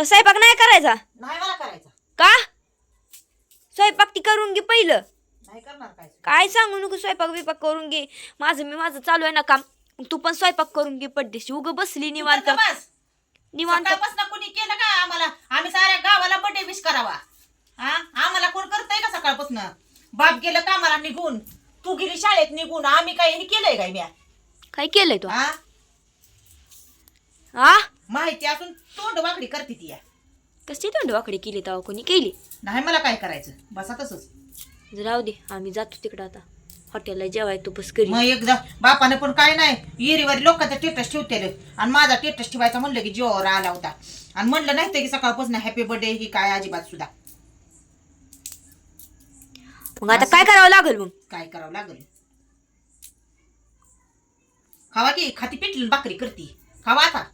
तो स्वयंपाक नाही करायचा? नाही मला करायचा. का? स्वयंपाक ती करून घे पहिलं. नाही करणार काय? काय सांगू नको स्वयंपाक बिपाक करून घे. माझं मी माझं चालू आहे ना काम. तू पण स्वयंपाक करून घे पडदेशी उग बसली निवांत. तर निवांत. सकाळपासून कोणी केलं का आम्हाला? आम्ही साऱ्या गावाला बर्थडे विश करावा. हा? आम्हाला कोण करतंय का सकाळपासून? बाप गेलं कामाला निघून. तू गेली शाळेत निघून. आम्ही काही हे केलंय काय म्या? काय केलंय तू? हा? हा माहिती असून तोंड वाकडी करते ती या. कशी तोंड वाकडी केली तेव्हा कोणी? केली. नाही मला काय करायचं? बसा तसंच. राहू दे आम्ही जातो तिकडं आता. हॉटेलला जेवाय तू बस करी मग एकदा बापानं पण काय नाही येरीवारी लोकांचा टेटस ठेवतेलं. आणि माझा टेटस ठेवायचा म्हणलं की जीवावर आला होता. आणि म्हणलं नाही तर की सकाळपासून हॅपी बर्थडे ही काय अजिबात सुद्धा. मग आता काय करावं लागेल मग? काय करावं लागेल? खावा की खाती पिटली भाकरी करती. खावा आता.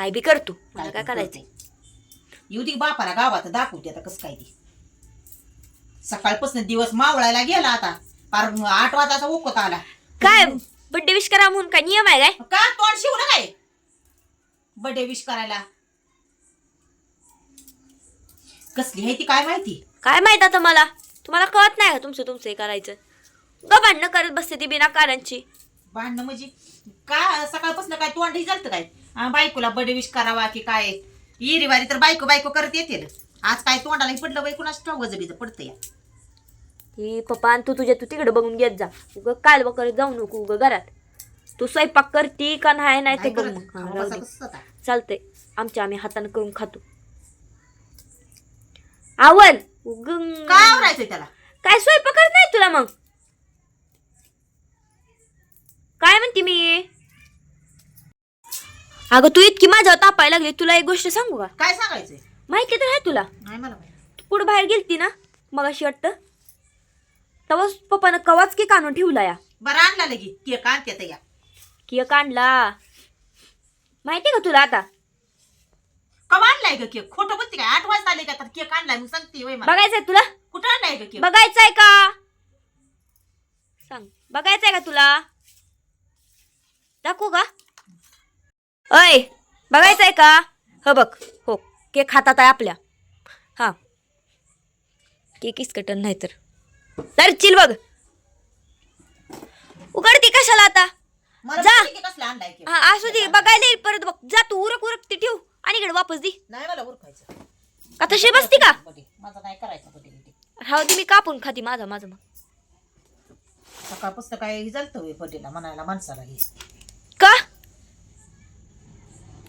काय बी करतो मला काय करायचंय. येऊ दे बापाला गावात दाखवते आता कसं काय ते. सकाळपासून दिवस मावळायला गेला आता. पार आठ वाजाचा ओकत आला. काय? बड्डे विश करा म्हणून काय नियम आहे काय? का? तोंड शिवलं काय? बर्थडे विश करायला. कसली आहे ती काय माहिती? काय माहीत आता मला? तुम्हाला कळत नाही का तुमचं तुमचं हे करायचं? ग भांडणं करत बसते ती बिना कारणची भांडणं म्हणजे का? सकाळपासून काय तोंड ही झालं काय? हा, बायकोला बर्थडे विश करावा की काय? इरीवारी तर बायको बायको करत येते आज काय तोंडाला पडलं बाई कुणाच ठाव गजबीचं पडतं या. ही पप्पा आणि तू तुझ्या तू तिकडे बघून घेत जा. उग काल करत जाऊ नको उग घरात. तू स्वयंपाक करती का नाही नाही ते नाही बघ करत. हा, राहू दे. चालतंय. आमच्या आम्ही हाताने करून खातो. आवल उग. काय आवरायचंय त्याला? काय स्वयंपाकच नाही तुला मग? काय म्हणते मी? अगं तू इतकी माझ्यावर तापायला लागली तुला एक गोष्ट सांगू का? काय सांगायचंय? माहिती तर आहे तुला. नाही मला माहीत. तू पुढे बाहेर गेलती ना मग अशी वाटतं. तेव्हाच पप्पानं कवाच केक आणून ठेवला या. बरं आणला लगी केक आणते आता या. केक आणला. माहिती का तुला आता? कवा आणलाय ग केक? खोटं बोलते काय? आठ वाजता आले का? तर केक आणलाय मग सांगते वय मला. बघायचंय तुला? कुठं आणलाय ग केक? बघायचंय का? सांग. बघायचंय का तुला? दाखवू का? अय बघायचंय का? हो बघ. हो केक हातात आहे आपल्या. हा. केक इस्कटन नाही तर. तर चिल बघ. उघडती कशाला आता? जा. हा असू दे बघायला येईल परत बघ. जा तू उरक उरक ते ठेव. आणि इकडे वापस दे. नाही मला उरखायचं का तशी बसती का. माझं नाही करायचं बर्थडे बिर्थडे. राहू दे मी कापून खाती माझा माझं मग. सकाळपासून काय झालं होय बर्थडेला म्हणायला माणसाला हे.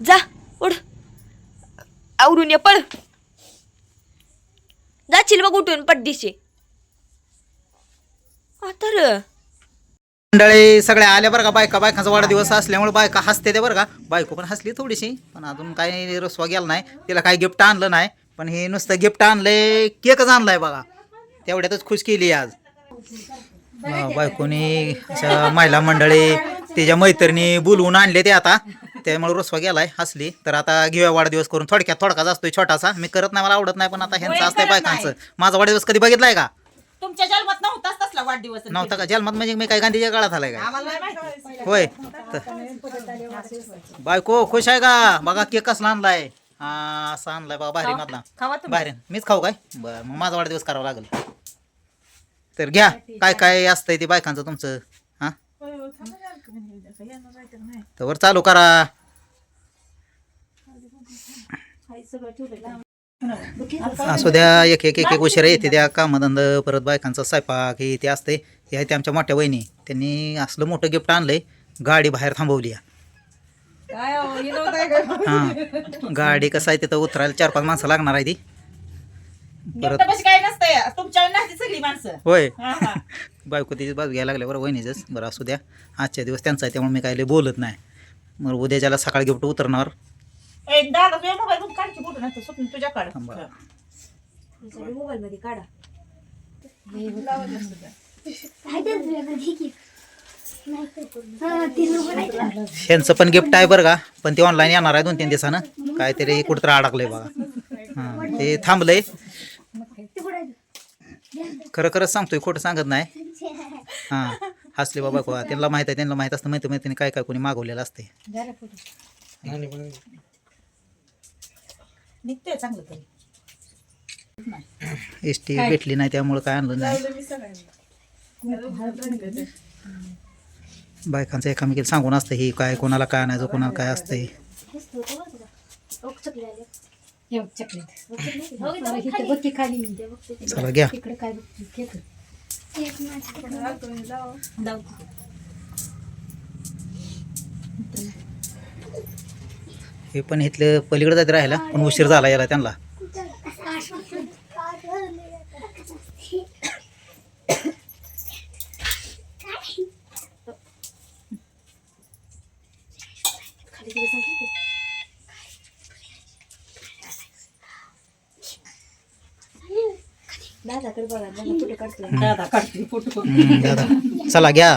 जा उड आवरून ये पळ. जाशील मग उठून पड्डीशी. तर. मंडळी सगळ्या आल्या बरं का? बायका बायकांचा वाढदिवस असल्यामुळे बायका हसते ते बरं का? बायको पण हसली थोडीशी पण अजून काही रसवा गेला नाही. तिला काही गिफ्ट आणलं नाही पण हे नुसतं गिफ्ट आणलंय केकच आणलाय बघा. तेवढ्यातच खुश केली आज. बायकोनी अशा महिला मंडळी तिच्या मैत्रिणी बोलवून आणले ते आता. त्यामुळे रसवा गेलाय हसली. तर आता घेऊया वाढदिवस करून. थोडक्यात थोडकाच असतोय छोटासा. मी करत नाही मला आवडत नाही पण आता ह्यांचं होय, असतंय करत बायकांचं. नाही. माझा वाढदिवस कधी बघितलाय का? तुमच्या जन्मात नव्हताच तसला वाढदिवस नव्हता का? जन्मात म्हणजे मी काय गांधीच्या काळात आलाय का? आम्हाला नाही माहिती. होय. बायको खुश आहे का? बघा केक कसला आणलाय? हा असा आणलाय बघा भारी मधला. खावा तुम्ही. बाहेर मीच खाऊ काय? बरं मग माझा वाढदिवस करावा लागेल. तर घ्या. काय काय असतंय ते बायकांचं तुमचं? हा? तर वर चालू करा. असू द्या एक एक एक एक उशिरा येते त्या कामधंद परत बायकांचा स्वयंपाक हे ते असते हे आहे ते आमच्या मोठ्या वहिनी. त्यांनी असलं मोठं गिफ्ट आणलंय गाडी बाहेर थांबवली आहे. हा गाडी? कसं आहे तिथं उतरायला चार पाच माणसं लागणार आहे ती. परत गिफ्ट काय नसतंय. तुमच्या नाही सगळी माणसं. होय. हा, हा. बायको तिची बाजू घ्यायला लागल्या बरं वहिनीचंच. बरं असू द्या. आजच्या दिवस त्यांचा आहे त्यामुळे मी काही बोलत नाही. मग उद्याच्याला सकाळी गिफ्ट उतरणार ए, दादा तुझ्या मोबाईल मधून काढ की फोटो नाही स्वप्न तुझ्याकडे. थांबा. मोबाईल मध्ये काढा. ह्यांचं पण गिफ्ट आहे बरं का? पण ते ऑनलाईन येणार आहे दोन तीन दिवसानं. काहीतरी कुठं अडकलंय बघा. हां ते थांबलंय. खरं खरंच सांगतोय खोटं सांगत नाही. हां हसले बाबा को त्यांना माहीत आहे त्यांना माहीत असतं माहिती माहिती काय काय कोणी मागवलेलं असते निघते चांगलं तरी. एस टी भेटली नाही त्यामुळे काय आणलं नाही. बायकांचं एकामेकीला सांगून असतं ही काय कोणाला काय आणायचं कोणाला काय असतंय. चला घ्या. हे पण इथलं पलीकडे जात राहिला पण उशीर झाला याला त्यांना. दादा काढते फोटो. हम्म, दादा. चला घ्या.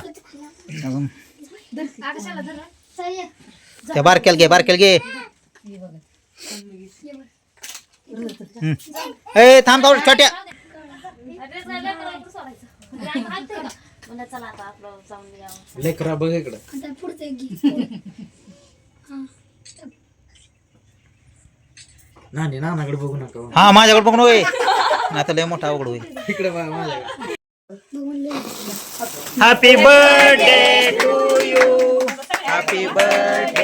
त्या बारक्याला घे बारक्याला घे. ए थांब थांब छोट्या. लेकरा बघ इकडं. नानी नानाकडे बघू नका हो. हा माझ्याकडे बघून होय तर लय मोठा अवघड होईल. इकडे बघा माझ्याकडे. Happy birthday to you happy birthday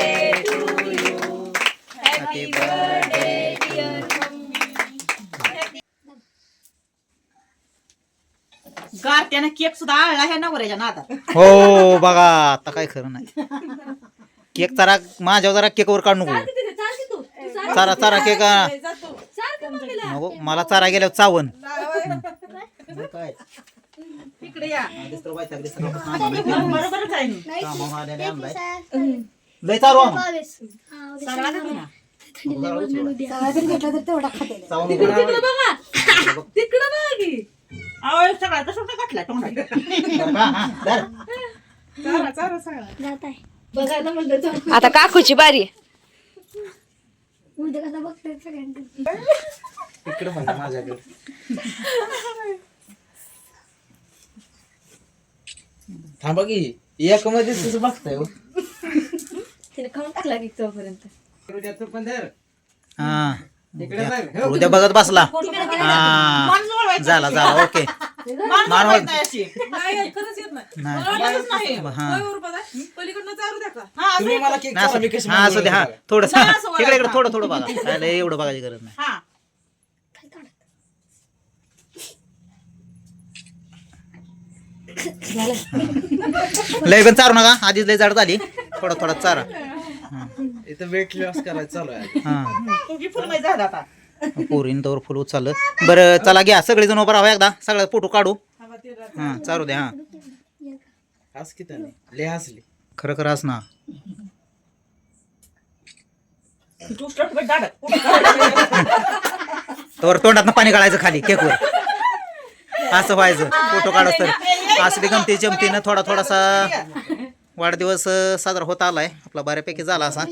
गारट्यानं cake सुद्धा आळला ह्या नवऱ्याच्या नादात हो बघा आता काय खरं नाही केक जरा माझ्यावर जरा केकवर काढू नको चारा चारा केक हा. नको मला चारा गेल्यावर चावण काय इकडे या आधीच तर वैतागली सकाळपासून आम्ही माहिती बरोबरच आहे मी. नाही. कामावरून आलेले आणलाय. लय चारू आणू. सगळा देतो ना. चावून नको. आवळ सगळा तसं तर घातला तोंडात. बरं का? हा, धर. आता काकूची बारी आहे. इकडे म्हणा माझ्याकडे थांबा की एक मध्ये तुझं बघताय हो. हा. इकडे बघ हो. उद्या बघत बसला. हा. झाला झाला. ओके. मान मान नाही. हा. हा, तुम्ही असं- मला केक नाही, चालवा, मी असू कशी हा असू दे. हा मागवलं थोडं जरा असं इकडे इकडे. थोडं थोडं बघा. काय लय एवढं बघायची गरज नाही. हा. लय पण चारू नका. आधीच लय जाड झाली. थोडा थोडा चारा. इथं वेट लॉस करायचं चालू आहे हा. ही फुलमय झालं आता. पोरीन तवर फुल उचललं. बरं चला घ्या सगळेजण उभं राहा एकदा. सगळ्या फोटो काढू. हा चारू द्या हा. हस की त्याने? लय हसली. खरं खरं असं ना. तू स्टट. तवर तोंडात पाणी काढायचं खाली केकवर असं व्हायचं. फोटो काढत तर. असली गमती जमतीनं थोडा थोडासा. वाढदिवस अं, साजरा होत आलाय. आपला बऱ्यापैकी झाला असा.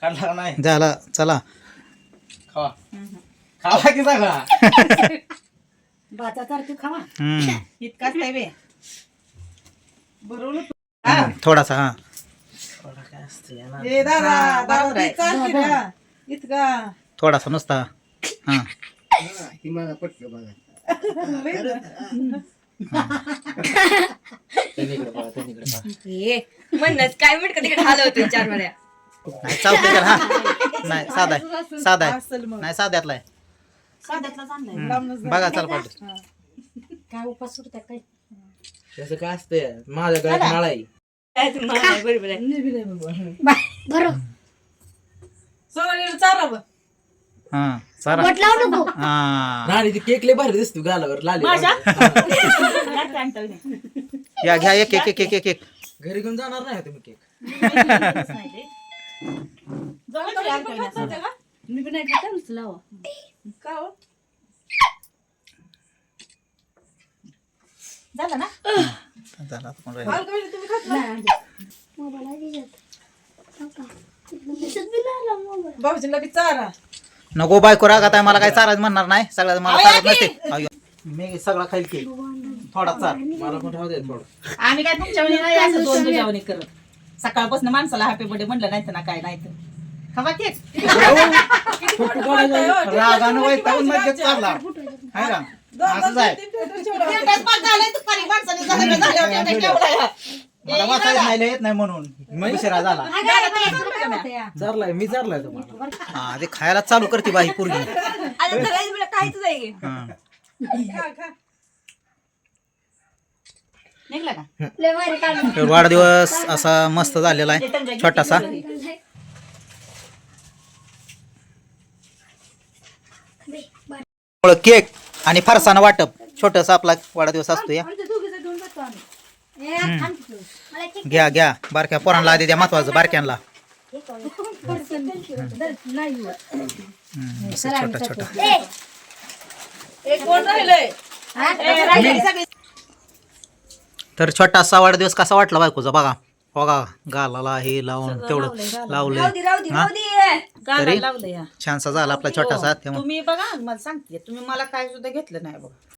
काढला नाही झाला. चला. खावा. खावा की सगळा? हम्म. इतकाच नाही बे. बरोबर हम्म, थोडासा हा. हे दादा इतका. थोडासा नुसता हा. ही मला पटलं बघा. हे म्हणणंच काय मिनिट तिकडे हलवतो चार वेळा नाही चालतंय त्याला हा. नाही साधा आहे साधा आहे. नाही साध्यातला आहे. साध्यातलाच आणलाय. हम्म, बघा चला पाहिजे त्याचं काय असतंय? माझ्या गळ्यात नाळ आहे. काय तुम्हाला बरोबर आहे. चारा हा. नाणी ती केक लय भारी दिसतो गालावर लाली. माझ्या? या घ्या एक एक एक एक एक एक. घरी घेऊन जाणार नाही तुम्ही केक. झालं ना झाला आता पण राहिलं. नको बायको रागात आहे मला काय चारायचं म्हणणार नाही. सगळ्यात मला चारत नसते. मी सगळा खाईल की. थोडा चाल मला पण राहू दे थोडं. आम्ही काय तुमच्या वेळी नाही असं दोन दुजावणी करत. सकाळपासून माणसाला हॅपी बर्थडे म्हणलं नाही तर ना काय नाही तर. तेच. रागानं वैतागून मध्येच चालला. हाय का? असंच आहे? मला वाचायला नाही येत नाही म्हणून. उशिरा झाला. चारलाय मी चारलाय तुम्हाला हा ते खायला चालू करते बाई पूर्वी काहीच. निघला का? तर वाढदिवस असा मस्त झालेला आहे छोटासा. केक आणि फरसाना वाटप. छोटस आपला वाढदिवस असतो या. घ्या घ्या. बारक्या पोरांना आधी द्या महत्वाचं बारक्यांना. छोटा छोटा तर छोटासा वाढदिवस कसा वाटला बायकोचा? बघा. बघा गालाला हे लावून तेवढं लावलंय हा? तरी? लावलं या छानसा झाला आपला छोटासा. तेव्हा तुम्ही बघा मला सांगते. तुम्ही मला काय सुद्धा घेतलं नाही बघा.